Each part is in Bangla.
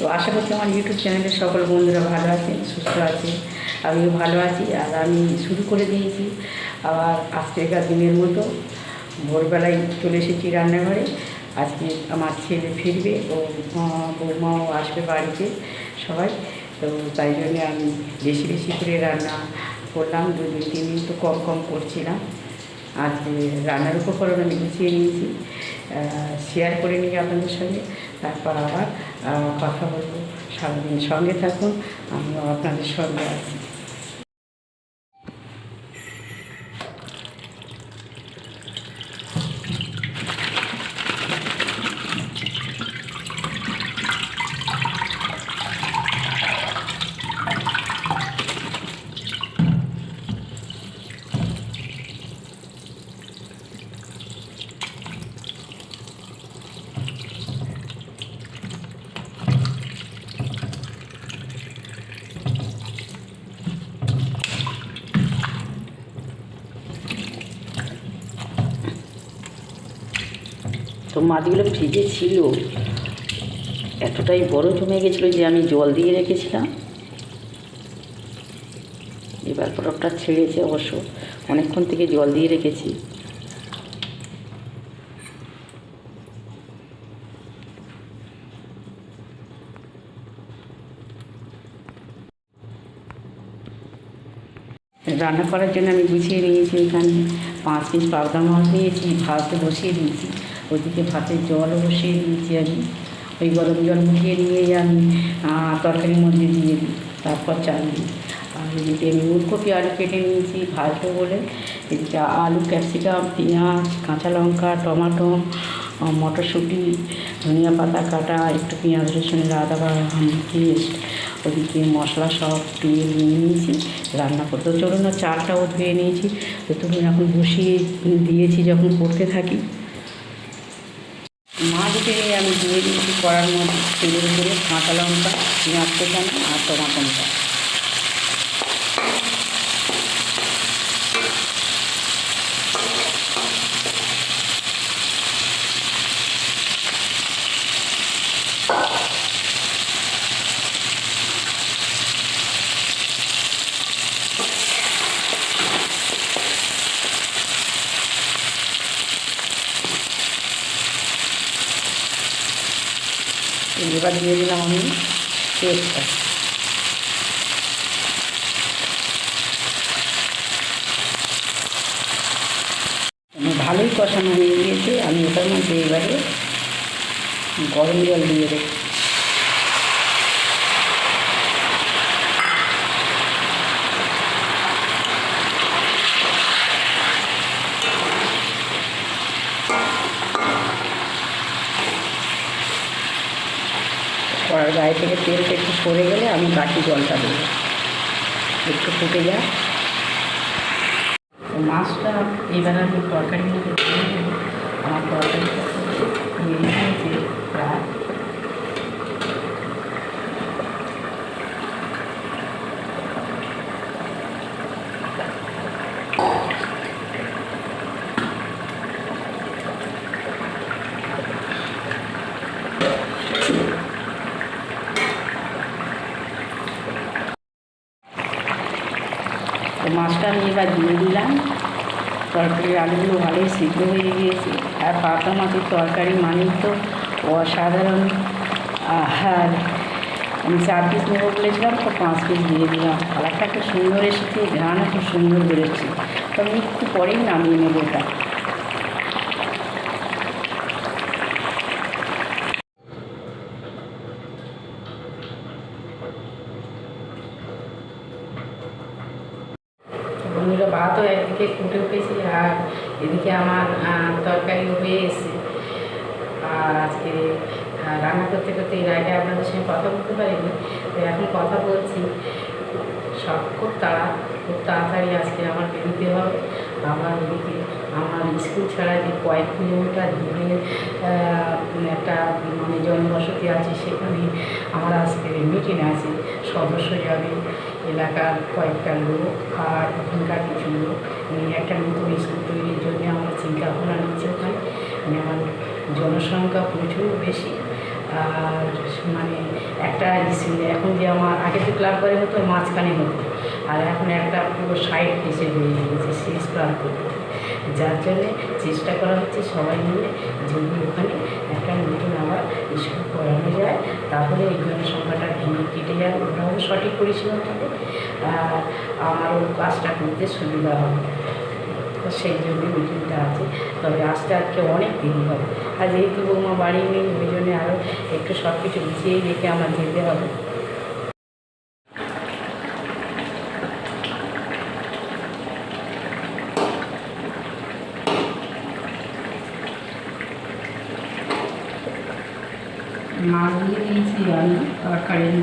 তো আশা করছি আমার ইউটিউব চ্যানেলের সকল বন্ধুরা ভালো আছেন, সুস্থ আছে আমিও ভালো আছি। আর আমি শুরু করে দিয়েছি আবার আজকেকার দিনের মতো। ভোরবেলায় চলে এসেছি রান্নাঘরে। আজকে আমার ছেলে ফিরবে ও বৌমাও আসবে বাড়িতে সবাই। তো তাই জন্য আমি বেশি বেশি করে রান্না করলাম। দু দিন তিন দিন তো কম কম করছিলাম। আজকে রান্নার উপকরণ আমি গুছিয়ে নিয়েছি। শেয়ার করে নিই আপনাদের সঙ্গে। তারপর আবার কথা বলব। সারাদিন সঙ্গে থাকুন আমিও আপনাদের সঙ্গে আছি। তো মাছগুলো ফ্রিজে ছিল এতটাই বড় জমে গেছিল যে আমি জল দিয়ে রেখেছিলাম। এবার বরফটা ছেড়েছে অবশ্য, অনেকক্ষণ থেকে জল দিয়ে রেখেছি। রান্না করার জন্য আমি গুছিয়ে নিয়েছি এখানে। পাঁচ পিস পাবদা মাছ নিয়েছি, ভাতে বসিয়ে দিয়েছি। ওইদিকে ভাতের জলও বসিয়ে দিয়েছি আমি। ওই গরম জল উঠিয়ে নিয়ে আমি তরকারির মধ্যে দিয়ে দিই, তারপর চাল দিই। আর এদিকে আমি উলকপি আলু কেটে নিয়েছি, ভাজবো বলে। এদিকে আলু, ক্যাপসিকাম, পেঁয়াজ, কাঁচা লঙ্কা, টমাটো মটরশুঁটি, ধনিয়া পাতা কাটা, একটু পেঁয়াজ রসুনের আদা বা পেস্ট, ওদিকে মশলা সব নিয়ে নিয়েছি। রান্না করতে চলুন না, চালটাও ধুয়ে নিয়েছি। তো তুমি এখন বসিয়ে দিয়েছি যখন করতে থাকি। মাছ উঠে আমি দিয়ে দিয়েছি কড়ার মধ্যে তেলের উপরে কাঁচা লঙ্কা, পেঁয়াজ কোচানো আর টমাটোটা এবার দিয়ে দিলাম আমি আমার ভালোই কষানো হয়ে গিয়েছে, আমি ওটার মধ্যে এবারে গরম জল দিয়ে দেবো। গায়ে থেকে তেলটা একটু সরে গেলে আমি বাকি জলটা দেবো। একটু ফুটে যায় মাছটা এবার আমি তরকারি আমার তরকারি প্রায় তো মাছটা নিয়ে এবার দিয়ে দিলাম। তরকারির আলুগুলো ভালোই সিদ্ধ হয়ে গিয়েছে। আর পাতা মাছের তরকারি মানেই তো অসাধারণ। আর আমি চার পিস নেব বলেছিলাম, তো পাঁচ পিস দিয়ে দিলাম। কালারটা খুব সুন্দর এসেছে, ঘ্রাণও খুব সুন্দর বেরোচ্ছে। তো আমি একটু পরেই নামিয়ে নেব ওটা বন্ধুরা ভাতও একদিকে ফুটে উঠেছে আর এদিকে আমার তরকারিও হয়ে এসেছে আর আজকে রান্না করতে করতে এর আগে আপনাদের সঙ্গে কথা বলতে পারিনি, তো এখন কথা বলছি। সব খুব তাড়া, খুব তাড়াতাড়ি আজকে আমার বেরোতে হবে। আমার এদিকে, আমার স্কুল ছাড়া যে কয়েক কিলোমিটার দূরে একটা মানে জনবসতি আছে সেখানে আমার আজকে মিটিং আছে সদস্য যাবে এলাকার কয়েকটা লোক আর ওখানকার কিছু লোক। নিয়ে একটা নতুন স্কুল তৈরির জন্য আমার চিন্তা ভাবনা নিচ্ছে ওখানে। মানে জনসংখ্যা প্রচুর বেশি। আর মানে একটা স্কুলে, এখন যে আমার আগে তো ক্লাব করে হতো মাঝখানে হতো। আর এখন একটা পুরো সাইড পিসে হয়ে গিয়েছে, শেষ প্রান্ত। যার জন্যে চেষ্টা করা হচ্ছে সবাই মিলে যদি ওখানে একটা নতুন আবার স্কুল করানো যায়, তাহলে এই সংখ্যাটা ভেঙে কেটে যায় ওরাও সঠিক পরিষেবা পাবে আর আমারও কাজটা করতে সুবিধা হবে। সেই জন্য মিটিংটা আছে। তবে আসতে আজকে অনেক দেরি হবে। আর যেহেতু বৌমা বাড়ি নেই, ওই জন্যে আরও একটু সব কিছু গুছিয়েই রেখে আমার যেতে হবে। মাছ দিয়ে দিয়েছি আমি তরকারির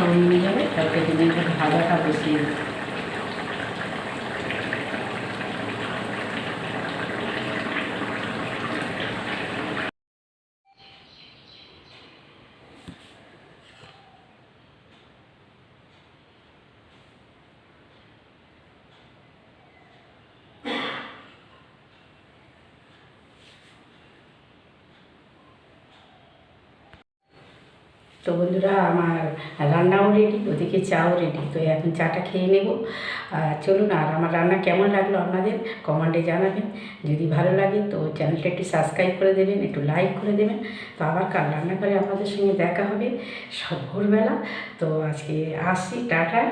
মধ্যে এখন ভাতটা নিয়ে যাবে তারপরে যদি একটু ভাজাটা বসিয়ে তো বন্ধুরা, আমার রান্নাও রেডি ওদিকে চাও রেডি তো এখন চাটা খেয়ে নেব। আর চলুন, আর আমার রান্না কেমন লাগল আপনাদের কমেন্টে জানাবেন। যদি ভালো লাগে, তো চ্যানেলটা একটু সাবস্ক্রাইব করে দেবেন, একটু লাইক করে দেবেন। তো আবার কাল রান্না করে আপনাদের সঙ্গে দেখা হবে সব ভোরবেলা তো আজকে আসি, টাটা।